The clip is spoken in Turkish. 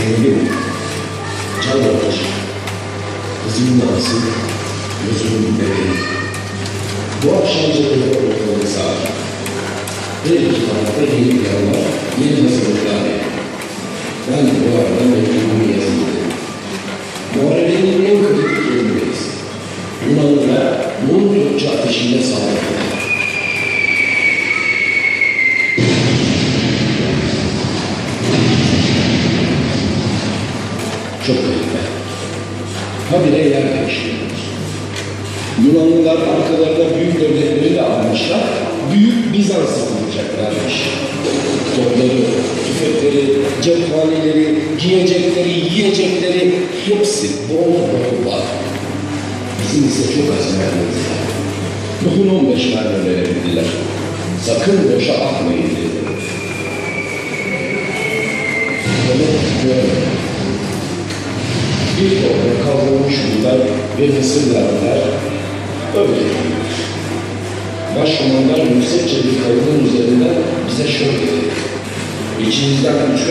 Zengin, can alır, kızımın ağzı, gözümün bebeği. Bu akşam cephede ortalığı sağır. Her iki tarafta yeni planlar, yeni hazırlıklar. Ben bu arada mektubumu yazdım. Muharebenin en kritik yerindeyiz. Yunanlılar Nur Gökçe ateşinde saldırdılar. Çok garip. Habire yer değiştiriyoruz. Yunanlılar arkalarında büyük devletleri de almışlar. Büyük Bizans'ı kuracaklarmış. Topları, tüfekleri, cephaneleri, giyecekleri, yiyecekleri hepsi bol bol var. Bizim ise çok az mermimiz var. Bugün 15 mermi verebildiler. Sakın boşa atmayın dediler. Böyle görmedim. Bir toprak kavrulmuş buğday ve larvalar öyle. Başkomandan yüksekçe bir kayığın üzerinden bize şöyle dedi. İçinizden üç